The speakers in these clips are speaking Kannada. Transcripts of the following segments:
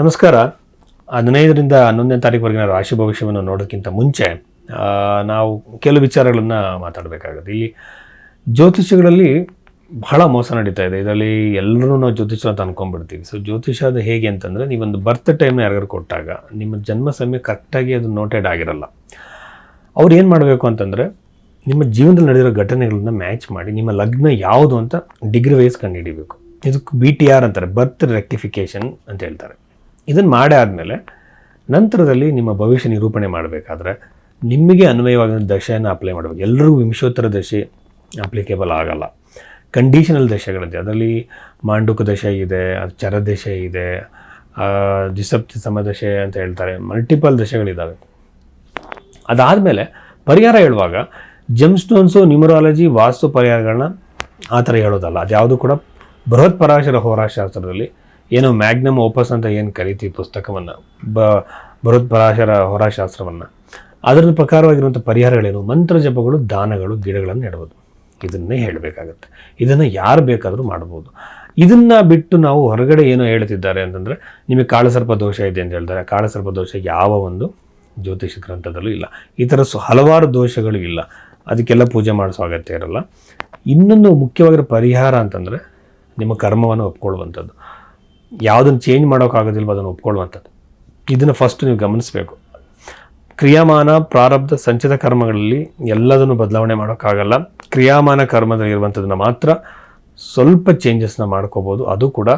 ನಮಸ್ಕಾರ. ಹದಿನೈದರಿಂದ ಹನ್ನೊಂದನೇ ತಾರೀಕುವರೆಗಿನ ರಾಶಿ ಭವಿಷ್ಯವನ್ನು ನೋಡೋಕ್ಕಿಂತ ಮುಂಚೆ ನಾವು ಕೆಲವು ವಿಚಾರಗಳನ್ನು ಮಾತಾಡಬೇಕಾಗುತ್ತೆ. ಇಲ್ಲಿ ಜ್ಯೋತಿಷ್ಯಗಳಲ್ಲಿ ಬಹಳ ಮೋಸ ನಡೀತಾ ಇದೆ. ಇದರಲ್ಲಿ ಎಲ್ಲರೂ ನಾವು ಜ್ಯೋತಿಷ ಅಂತ ಅಂದ್ಕೊಂಡ್ಬಿಡ್ತೀವಿ ಸೊ ಜ್ಯೋತಿಷ ಅದು ಹೇಗೆ ಅಂತಂದರೆ, ನೀವೊಂದು ಬರ್ತ್ ಟೈಮ್ನ ಯಾರಿಗಾರು ಕೊಟ್ಟಾಗ, ನಿಮ್ಮ ಜನ್ಮ ಸಮಯ ಕರೆಕ್ಟಾಗಿ ಅದು ನೋಟೆಡ್ ಆಗಿರಲ್ಲ. ಅವ್ರು ಏನು ಮಾಡಬೇಕು ಅಂತಂದರೆ, ನಿಮ್ಮ ಜೀವನದಲ್ಲಿ ನಡೆದಿರೋ ಘಟನೆಗಳನ್ನ ಮ್ಯಾಚ್ ಮಾಡಿ, ನಿಮ್ಮ ಲಗ್ನ ಯಾವುದು ಅಂತ ಡಿಗ್ರಿ ವೈಸ್ ಕಂಡುಹಿಡಿಬೇಕು. ಇದಕ್ಕೆ ಬಿ ಟಿ ಆರ್ ಅಂತಾರೆ ಬರ್ತ್ ರೆಕ್ಟಿಫಿಕೇಷನ್ ಅಂತ ಹೇಳ್ತಾರೆ. ಇದನ್ನು ಮಾಡಿ ಆದಮೇಲೆ ನಂತರದಲ್ಲಿ ನಿಮ್ಮ ಭವಿಷ್ಯ ನಿರೂಪಣೆ ಮಾಡಬೇಕಾದ್ರೆ ನಿಮಗೆ ಅನ್ವಯವಾಗಿದ್ದ ದಶೆಯನ್ನು ಅಪ್ಲೈ ಮಾಡಬೇಕು. ಎಲ್ಲರಿಗೂ ವಿಂಶೋತ್ತರ ದಶೆ ಅಪ್ಲಿಕೇಬಲ್ ಆಗಲ್ಲ. ಕಂಡೀಷನಲ್ ದಶೆಗಳಿದೆ. ಅದರಲ್ಲಿ ಮಾಂಡುಕ ದಶೆ ಇದೆ ಚರ ದಶೆ ಇದೆ ದ್ವಿಸಪ್ತಿ ಸಮದಶೆ ಅಂತ ಹೇಳ್ತಾರೆ. ಮಲ್ಟಿಪಲ್ ದಶೆಗಳಿದ್ದಾವೆ ಅದಾದಮೇಲೆ ಪರಿಹಾರ ಹೇಳುವಾಗ ಜಮ್ ಸ್ಟೋನ್ಸು ನ್ಯೂಮರಾಲಜಿ ವಾಸ್ತು ಪರಿಹಾರಗಳನ್ನ ಆ ಥರ ಹೇಳೋದಲ್ಲ. ಅದ್ಯಾವುದು ಕೂಡ ಬೃಹತ್ ಪರಾಶರ ಹೋರಾಶಾಸ್ತ್ರದಲ್ಲಿ ಏನೋ ಮ್ಯಾಗ್ನಮ್ ಓಪಸ್ ಅಂತ ಏನು ಕರಿತೀವಿ ಪುಸ್ತಕವನ್ನು? ಬ, ಬೃಹತ್ ಪರಾಶರ ಹೊರಶಾಸ್ತ್ರವನ್ನು. ಅದರ ಪ್ರಕಾರವಾಗಿರುವಂಥ ಪರಿಹಾರಗಳೇನು? ಮಂತ್ರ ಜಪಗಳು, ದಾನಗಳು, ಗಿಡಗಳನ್ನು ನೆಡ್ಬೋದು. ಇದನ್ನೇ ಹೇಳಬೇಕಾಗತ್ತೆ. ಇದನ್ನು ಯಾರು ಬೇಕಾದರೂ ಮಾಡ್ಬೋದು. ಇದನ್ನು ಬಿಟ್ಟು ನಾವು ಹೊರಗಡೆ ಏನೋ ಹೇಳ್ತಿದ್ದಾರೆ ಅಂತಂದರೆ, ನಿಮಗೆ ಕಾಳಸರ್ಪ ದೋಷ ಇದೆ ಅಂತ ಹೇಳ್ತಾರೆ. ಕಾಳಸರ್ಪ ದೋಷ ಯಾವ ಒಂದು ಜ್ಯೋತಿಷ ಗ್ರಂಥದಲ್ಲೂ ಇಲ್ಲ. ಈ ಥರ ಸು, ಹಲವಾರು ದೋಷಗಳು ಇಲ್ಲ. ಅದಕ್ಕೆಲ್ಲ ಪೂಜೆ ಮಾಡಿಸೋ ಅಗತ್ಯ ಇರಲ್ಲ. ಇನ್ನೊಂದು ಮುಖ್ಯವಾಗಿರೋ ಪರಿಹಾರ ಅಂತಂದರೆ, ನಿಮ್ಮ ಕರ್ಮವನ್ನು ಒಪ್ಕೊಳ್ಳುವಂಥದ್ದು. ಯಾವುದನ್ನು ಚೇಂಜ್ ಮಾಡೋಕ್ಕಾಗೋದಿಲ್ವ ಅದನ್ನು ಒಪ್ಕೊಳ್ಳುವಂಥದ್ದು. ಇದನ್ನು ಫಸ್ಟ್ ನೀವು ಗಮನಿಸಬೇಕು. ಕ್ರಿಯಾಮಾನ ಪ್ರಾರಬ್ಧ ಸಂಚಿತ ಕರ್ಮಗಳಲ್ಲಿ ಎಲ್ಲದನ್ನು ಬದಲಾವಣೆ ಮಾಡೋಕ್ಕಾಗಲ್ಲ. ಕ್ರಿಯಾಮಾನ ಕರ್ಮದಲ್ಲಿ ಇರುವಂಥದ್ದನ್ನು ಮಾತ್ರ ಸ್ವಲ್ಪ ಚೇಂಜಸ್ನ ಮಾಡ್ಕೋಬೋದು. ಅದು ಕೂಡ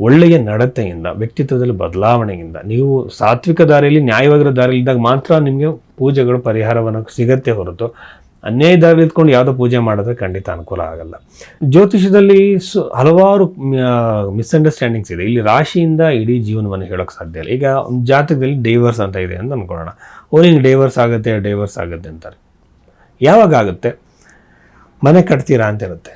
ಒಳ್ಳೆಯ ನಡತೆಯಿಂದ, ವ್ಯಕ್ತಿತ್ವದಲ್ಲಿ ಬದಲಾವಣೆಯಿಂದ. ನೀವು ಸಾತ್ವಿಕ ದಾರಿಯಲ್ಲಿ ನ್ಯಾಯವಾಗಿರೋ ದಾರಿಯಲ್ಲಿದ್ದಾಗ ಮಾತ್ರ ನಿಮಗೆ ಪೂಜೆಗಳು, ಪರಿಹಾರವನ್ನು ಸಿಗತ್ತೆ ಹೊರತು ಅನ್ಯಾಯ ಇದ್ಕೊಂಡು ಯಾವುದೋ ಪೂಜೆ ಮಾಡಿದ್ರೆ ಖಂಡಿತ ಅನುಕೂಲ ಆಗಲ್ಲ. ಜ್ಯೋತಿಷದಲ್ಲಿ ಸು ಹಲವಾರು ಮಿಸ್ಅಂಡರ್ಸ್ಟ್ಯಾಂಡಿಂಗ್ಸ್ ಇದೆ. ಇಲ್ಲಿ ರಾಶಿಯಿಂದ ಇಡೀ ಜೀವನವನ್ನು ಹೇಳೋಕ್ಕೆ ಸಾಧ್ಯ ಇಲ್ಲ. ಈಗ ಜಾತಕದಲ್ಲಿ ಡೈವರ್ಸ್ ಅಂತ ಇದೆ ಅಂತ ಅಂದ್ಕೊಳ್ಳೋಣ ಓ ನಿಂಗೆ ಡೈವರ್ಸ್ ಆಗುತ್ತೆ ಡೈವರ್ಸ್ ಆಗುತ್ತೆ ಅಂತಾರೆ. ಯಾವಾಗ ಆಗುತ್ತೆ? ಮನೆ ಕಟ್ತೀರಾ ಅಂತ ಇರುತ್ತೆ.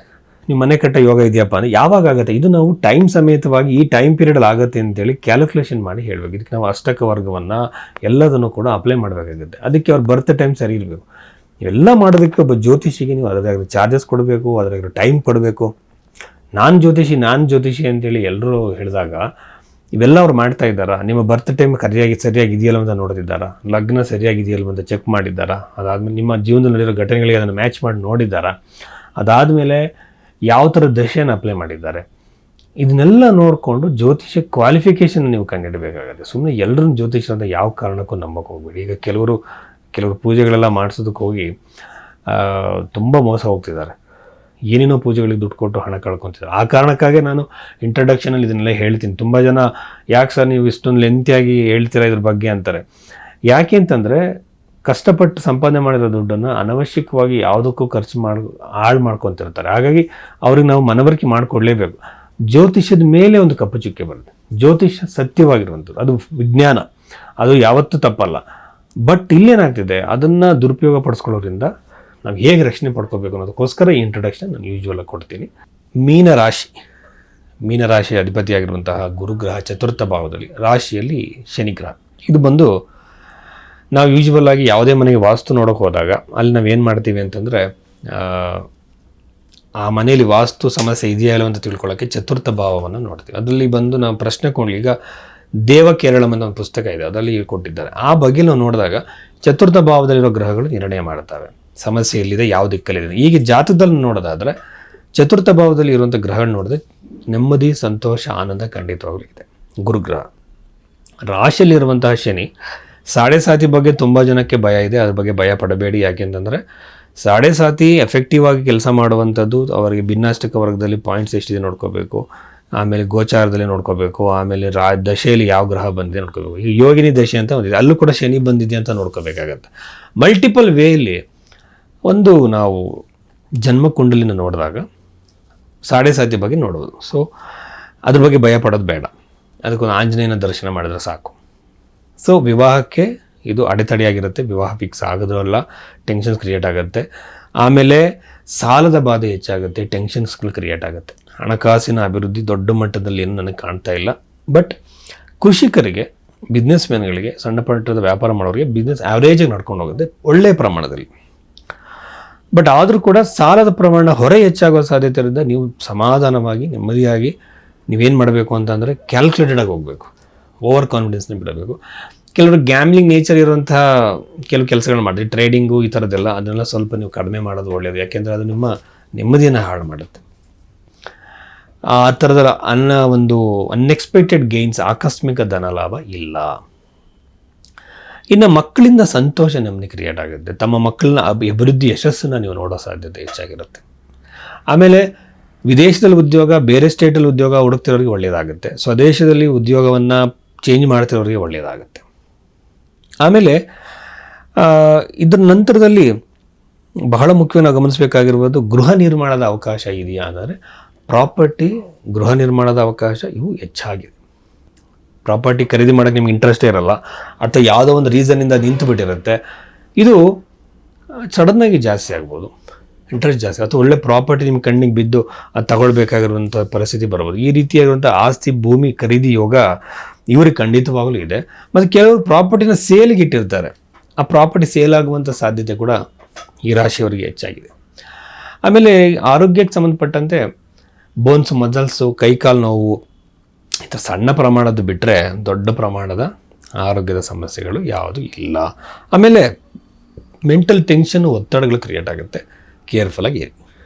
ನೀವು ಮನೆ ಕಟ್ಟ ಯೋಗ ಇದೆಯಪ್ಪ ಅಂದರೆ ಯಾವಾಗ ಆಗುತ್ತೆ? ಇದು ನಾವು ಟೈಮ್ ಸಮೇತವಾಗಿ ಈ ಟೈಮ್ ಪೀರಿಯಡ್ ಆಗುತ್ತೆ ಅಂತೇಳಿ ಕ್ಯಾಲ್ಕುಲೇಷನ್ ಮಾಡಿ ಹೇಳಬೇಕು. ಇದಕ್ಕೆ ನಾವು ಅಷ್ಟಕ ವರ್ಗವನ್ನು ಎಲ್ಲದನ್ನು ಕೂಡ ಅಪ್ಲೈ ಮಾಡಬೇಕಾಗುತ್ತೆ. ಅದಕ್ಕೆ ಅವ್ರ ಬರ್ತ್ ಟೈಮ್ ಸರಿ ಇರಬೇಕು. ಇವೆಲ್ಲ ಮಾಡೋದಕ್ಕೆ ಒಬ್ಬ ಜ್ಯೋತಿಷಿಗೆ ನೀವು ಅದರಾಗಿರೋ ಚಾರ್ಜಸ್ ಕೊಡಬೇಕು ಅದರಾಗಿರೋ ಟೈಮ್ ಕೊಡಬೇಕು. ನಾನು ಜ್ಯೋತಿಷಿ ನಾನು ಜ್ಯೋತಿಷಿ ಅಂತೇಳಿ ಎಲ್ಲರೂ ಹೇಳಿದಾಗ, ಇವೆಲ್ಲ ಅವ್ರು ಮಾಡ್ತಾ ಇದ್ದಾರಾ? ನಿಮ್ಮ ಬರ್ತ್ ಟೈಮ್ ಸರಿಯಾಗಿ ಸರಿಯಾಗಿ ಇದೆಯಲ್ಲ ಅಂತ ನೋಡ್ತಿದ್ದಾರಾ? ಲಗ್ನ ಸರಿಯಾಗಿದೆಯಲ್ಲ ಅಂತ ಚೆಕ್ ಮಾಡಿದ್ದಾರಾ? ಅದಾದಮೇಲೆ ನಿಮ್ಮ ಜೀವನದಲ್ಲಿ ನಡೆಯೋ ಘಟನೆಗಳಿಗೆ ಅದನ್ನು ಮ್ಯಾಚ್ ಮಾಡಿ ನೋಡಿದ್ದಾರಾ? ಅದಾದಮೇಲೆ ಯಾವ ಥರ ದಶೆಯನ್ನು ಅಪ್ಲೈ ಮಾಡಿದ್ದಾರೆ? ಇದನ್ನೆಲ್ಲ ನೋಡಿಕೊಂಡು ಜ್ಯೋತಿಷ ಕ್ವಾಲಿಫಿಕೇಷನ್ ನೀವು ಕಂಡಿಡಬೇಕಾಗುತ್ತೆ ಸುಮ್ಮನೆ ಎಲ್ಲರನ್ನ ಜ್ಯೋತಿಷ ಅಂತ ಯಾವ ಕಾರಣಕ್ಕೂ ನಂಬಕ್ಕೆ ಹೋಗ್ಬೇಡಿ. ಈಗ ಕೆಲವರು ಕೆಲವರು ಪೂಜೆಗಳೆಲ್ಲ ಮಾಡಿಸೋದಕ್ಕೆ ಹೋಗಿ ತುಂಬ ಮೋಸ ಹೋಗ್ತಿದ್ದಾರೆ. ಏನೇನೋ ಪೂಜೆಗಳಿಗೆ ದುಡ್ಡು ಕೊಟ್ಟು ಹಣ ಕಳ್ಕೊತಿದ್ದಾರೆ. ಆ ಕಾರಣಕ್ಕಾಗಿ ನಾನು ಇಂಟ್ರಡಕ್ಷನಲ್ಲಿ ಇದನ್ನೆಲ್ಲ ಹೇಳ್ತೀನಿ. ತುಂಬ ಜನ, ಯಾಕೆ ಸರ್ ನೀವು ಇಷ್ಟೊಂದು ಲೆಂತಿಯಾಗಿ ಹೇಳ್ತೀರಾ ಇದ್ರ ಬಗ್ಗೆ? ಅಂತಾರೆ. ಯಾಕೆ ಅಂತಂದರೆ, ಕಷ್ಟಪಟ್ಟು ಸಂಪಾದನೆ ಮಾಡಿರೋ ದುಡ್ಡನ್ನು ಅನವಶ್ಯಕವಾಗಿ ಯಾವುದಕ್ಕೂ ಖರ್ಚು ಮಾಡಿ, ಹಾಳು ಮಾಡ್ಕೊತಿರ್ತಾರೆ. ಹಾಗಾಗಿ ಅವ್ರಿಗೆ ನಾವು ಮನವರಿಕೆ ಮಾಡಿಕೊಡ್ಲೇಬೇಕು. ಜ್ಯೋತಿಷ್ಯದ ಮೇಲೆ ಒಂದು ಕಪ್ಪು ಚುಕ್ಕೆ ಬರುತ್ತೆ. ಜ್ಯೋತಿಷ್ಯ ಸತ್ಯವಾಗಿರುವಂಥದ್ದು. ಅದು ವಿಜ್ಞಾನ. ಅದು ಯಾವತ್ತೂ ತಪ್ಪಲ್ಲ. ಬಟ್ ಇಲ್ಲೇನಾಗ್ತಿದೆ, ಅದನ್ನು ದುರುಪಯೋಗ ಪಡಿಸ್ಕೊಳ್ಳೋದ್ರಿಂದ ನಾವು ಹೇಗೆ ರಕ್ಷಣೆ ಪಡ್ಕೋಬೇಕು ಅನ್ನೋದಕ್ಕೋಸ್ಕರ ಈ ಇಂಟ್ರೊಡಕ್ಷನ್ ನಾನು ಯೂಶ್ವಲಾಗಿ ಕೊಡ್ತೀನಿ. ಮೀನರಾಶಿ. ಮೀನರಾಶಿ ಅಧಿಪತಿಯಾಗಿರುವಂತಹ ಗುರುಗ್ರಹ ಚತುರ್ಥ ಭಾವದಲ್ಲಿ ರಾಶಿಯಲ್ಲಿ ಶನಿಗ್ರಹ ಇದು ಬಂದು ನಾವು ಯೂಶ್ವಲ್ ಆಗಿ ಯಾವುದೇ ಮನೆಗೆ ವಾಸ್ತು ನೋಡೋಕೆ ಹೋದಾಗ ಅಲ್ಲಿ ನಾವು ಏನು ಮಾಡ್ತೀವಿ ಅಂತಂದರೆ, ಆ ಮನೆಯಲ್ಲಿ ವಾಸ್ತು ಸಮಸ್ಯೆ ಇದೆಯಾ ಇಲ್ಲ ಅಂತ ತಿಳ್ಕೊಳ್ಳೋಕ್ಕೆ ಚತುರ್ಥ ಭಾವವನ್ನು ನೋಡ್ತೀವಿ. ಅದರಲ್ಲಿ ಬಂದು ನಾವು ಪ್ರಶ್ನೆ ಈಗ ದೇವ ಕೇರಳಂ ಅಂತ ಒಂದು ಪುಸ್ತಕ ಇದೆ, ಅದರಲ್ಲಿ ಕೊಟ್ಟಿದ್ದಾರೆ. ಆ ಬಗ್ಗೆ ನಾವು ನೋಡಿದಾಗ ಚತುರ್ಥ ಭಾವದಲ್ಲಿರೋ ಗ್ರಹಗಳು ನಿರ್ಣಯ ಮಾಡ್ತವೆ. ಸಮಸ್ಯೆ ಎಲ್ಲಿದೆ, ಯಾವ ದಿಕ್ಕಲ್ಲಿದೆ ಈಗ ಜಾತದಲ್ಲಿ ನೋಡೋದಾದರೆ ಚತುರ್ಥ ಭಾವದಲ್ಲಿ ಇರುವಂಥ ಗ್ರಹಗಳು ನೋಡಿದ್ರೆ ನೆಮ್ಮದಿ, ಸಂತೋಷ, ಆನಂದ ಖಂಡಿತವಾಗ್ಲೂ ಇದೆ. ಗುರುಗ್ರಹ. ರಾಶಿಯಲ್ಲಿರುವಂತಹ ಶನಿ ಸಾಡೆ ಸಾತಿ ಬಗ್ಗೆ ತುಂಬ ಜನಕ್ಕೆ ಭಯ ಇದೆ, ಅದ್ರ ಬಗ್ಗೆ ಭಯ ಪಡಬೇಡಿ. ಯಾಕೆಂತಂದರೆ ಸಾಡೆ ಸಾತಿ ಎಫೆಕ್ಟಿವ್ ಆಗಿ ಕೆಲಸ ಮಾಡುವಂಥದ್ದು, ಅವರಿಗೆ ಭಿನ್ನಾಷ್ಟಕ ವರ್ಗದಲ್ಲಿ ಪಾಯಿಂಟ್ಸ್ ಎಷ್ಟಿದೆ ನೋಡ್ಕೋಬೇಕು. ಆಮೇಲೆ ಗೋಚಾರದಲ್ಲಿ ನೋಡ್ಕೋಬೇಕು, ಆಮೇಲೆ ರಾ, ದಶೆಯಲ್ಲಿ ಯಾವ ಗ್ರಹ ಬಂದಿದೆ ನೋಡ್ಕೋಬೇಕು. ಈಗ ಯೋಗಿನಿ ದಶೆ ಅಂತ ಒಂದಿದೆ. ಅಲ್ಲೂ ಕೂಡ ಶನಿ ಬಂದಿದೆ ಅಂತ ನೋಡ್ಕೋಬೇಕಾಗತ್ತೆ. ಮಲ್ಟಿಪಲ್ ವೇಯಲ್ಲಿ ಒಂದು ನಾವು ಜನ್ಮ ಕುಂಡಲಿನ ನೋಡಿದಾಗ ಸಾಡೆ ಸಾಧ್ಯ ಬಗ್ಗೆ ನೋಡ್ಬೋದು. ಸೊ ಅದ್ರ ಬಗ್ಗೆ ಭಯ ಪಡೋದು ಬೇಡ. ಅದಕ್ಕೊಂದು ಆಂಜನೇಯನ ದರ್ಶನ ಮಾಡಿದ್ರೆ ಸಾಕು. ಸೊ ವಿವಾಹಕ್ಕೆ ಇದು ಅಡೆತಡೆಯಾಗಿರುತ್ತೆ. ವಿವಾಹ ಫಿಕ್ಸ್ ಆಗೋದ್ರಲ್ಲ ಟೆನ್ಷನ್ಸ್ ಕ್ರಿಯೇಟ್ ಆಗುತ್ತೆ. ಆಮೇಲೆ ಸಾಲದ ಬಾಧೆ ಹೆಚ್ಚಾಗುತ್ತೆ. ಟೆನ್ಷನ್ಸ್ಗಳು ಕ್ರಿಯೇಟ್ ಆಗುತ್ತೆ. ಹಣಕಾಸಿನ ಅಭಿವೃದ್ಧಿ ದೊಡ್ಡ ಮಟ್ಟದಲ್ಲಿ ಏನು ನನಗೆ ಕಾಣ್ತಾ ಇಲ್ಲ. ಬಟ್ ಕೃಷಿಕರಿಗೆ ಬಿಸ್ನೆಸ್ ಮ್ಯಾನ್ಗಳಿಗೆ ಸಣ್ಣ ಪಟ್ಟದ ವ್ಯಾಪಾರ ಮಾಡೋರಿಗೆ ಬಿಸ್ನೆಸ್ ಆ್ಯಾವ್ರೇಜಾಗಿ ನಡ್ಕೊಂಡು ಹೋಗುತ್ತೆ ಒಳ್ಳೆಯ ಪ್ರಮಾಣದಲ್ಲಿ. ಬಟ್ ಆದರೂ ಕೂಡ ಸಾಲದ ಪ್ರಮಾಣ ಹೊರೆ ಹೆಚ್ಚಾಗುವ ಸಾಧ್ಯತೆ ಇರೋದ್ರಿಂದ ನೀವು ಸಮಾಧಾನವಾಗಿ, ನೆಮ್ಮದಿಯಾಗಿ ನೀವೇನು ಮಾಡಬೇಕು ಅಂತಂದರೆ ಕ್ಯಾಲ್ಕುಲೇಟೆಡಾಗಿ ಹೋಗಬೇಕು. ಓವರ್ ಕಾನ್ಫಿಡೆನ್ಸ್ನ ಬಿಡಬೇಕು. ಕೆಲವರು ಗ್ಯಾಮ್ಲಿಂಗ್ ನೇಚರ್ ಇರುವಂತಹ ಕೆಲವು ಕೆಲಸಗಳನ್ನ ಮಾಡಿರಿ ಟ್ರೇಡಿಂಗು ಈ ಥರದ್ದೆಲ್ಲ ಅದನ್ನೆಲ್ಲ ಸ್ವಲ್ಪ ನೀವು ಕಡಿಮೆ ಮಾಡೋದು ಒಳ್ಳೆಯದು ಯಾಕೆಂದರೆ ಅದು ನಿಮ್ಮ ನೆಮ್ಮದಿಯನ್ನು ಹಾಳು ಮಾಡುತ್ತೆ. ಆ ಥರದ ಅನ್ನ ಒಂದು ಅನ್ಎಕ್ಸ್ಪೆಕ್ಟೆಡ್ ಗೇನ್ಸ್ ಆಕಸ್ಮಿಕ ಧನ ಲಾಭ ಇಲ್ಲ. ಇನ್ನು ಮಕ್ಕಳಿಂದ ಸಂತೋಷ ನೆಮ್ಮದಿ ಕ್ರಿಯೇಟ್ ಆಗುತ್ತೆ. ತಮ್ಮ ಮಕ್ಕಳನ್ನ ಅಭಿ, ಅಭಿವೃದ್ಧಿ ಯಶಸ್ಸನ್ನು ನೀವು ನೋಡೋ ಸಾಧ್ಯತೆ ಹೆಚ್ಚಾಗಿರುತ್ತೆ. ಆಮೇಲೆ ವಿದೇಶದಲ್ಲಿ ಉದ್ಯೋಗ, ಬೇರೆ ಸ್ಟೇಟಲ್ಲಿ ಉದ್ಯೋಗ ಹುಡುಕ್ತಿರೋರಿಗೆ ಒಳ್ಳೆಯದಾಗುತ್ತೆ ಸ್ವದೇಶದಲ್ಲಿ ಉದ್ಯೋಗವನ್ನು ಚೇಂಜ್ ಮಾಡ್ತಿರೋರಿಗೆ ಒಳ್ಳೆಯದಾಗುತ್ತೆ ಆಮೇಲೆ ಇದ್ರ ನಂತರದಲ್ಲಿ ಬಹಳ ಮುಖ್ಯವನ್ನು ನಾವು ಗಮನಿಸಬೇಕಾಗಿರುವುದು ಗೃಹ ನಿರ್ಮಾಣದ ಅವಕಾಶ ಇದೆಯಾ ಅಂದರೆ ಪ್ರಾಪರ್ಟಿ ಗೃಹ ನಿರ್ಮಾಣದ ಅವಕಾಶ ಇವು ಹೆಚ್ಚಾಗಿದೆ. ಪ್ರಾಪರ್ಟಿ ಖರೀದಿ ಮಾಡೋಕ್ಕೆ ನಿಮ್ಗೆ ಇಂಟ್ರೆಸ್ಟೇ ಇರಲ್ಲ. ಅಥವಾ ಯಾವುದೋ ಒಂದು ರೀಸನ್ನಿಂದ ನಿಂತು ಬಿಟ್ಟಿರುತ್ತೆ. ಇದು ಸಡನ್ನಾಗಿ ಜಾಸ್ತಿ ಆಗ್ಬೋದು. ಇಂಟ್ರೆಸ್ಟ್ ಜಾಸ್ತಿ ಅಥವಾ ಒಳ್ಳೆ ಪ್ರಾಪರ್ಟಿ ನಿಮ್ಮ ಕಣ್ಣಿಗೆ ಬಿದ್ದು ಅದು ತಗೊಳ್ಬೇಕಾಗಿರುವಂಥ ಪರಿಸ್ಥಿತಿ ಬರ್ಬೋದು. ಈ ರೀತಿಯಾಗಿರುವಂಥ ಆಸ್ತಿ, ಭೂಮಿ, ಖರೀದಿ, ಯೋಗ ಇವ್ರಿಗೆ ಖಂಡಿತವಾಗಲೂ ಇದೆ. ಮತ್ತು ಕೆಲವರು ಪ್ರಾಪರ್ಟಿನ ಸೇಲಿಗೆ ಇಟ್ಟಿರ್ತಾರೆ. ಆ ಪ್ರಾಪರ್ಟಿ ಸೇಲ್ ಆಗುವಂಥ ಸಾಧ್ಯತೆ ಕೂಡ ಈ ರಾಶಿಯವರಿಗೆ ಹೆಚ್ಚಾಗಿದೆ. ಆಮೇಲೆ ಆರೋಗ್ಯಕ್ಕೆ ಸಂಬಂಧಪಟ್ಟಂತೆ ಬೋನ್ಸ್, ಮಜಲ್ಸು, ಕೈಕಾಲು ನೋವು, ಈ ಸಣ್ಣ ಪ್ರಮಾಣದ್ದು ಬಿಟ್ಟರೆ ದೊಡ್ಡ ಪ್ರಮಾಣದ ಆರೋಗ್ಯದ ಸಮಸ್ಯೆಗಳು ಯಾವುದು ಇಲ್ಲ. ಆಮೇಲೆ ಮೆಂಟಲ್ ಟೆನ್ಷನ್ ಒತ್ತಡಗಳು ಕ್ರಿಯೇಟ್ ಆಗುತ್ತೆ. ಕೇರ್ಫುಲ್ಲಾಗಿ ಇರಿ.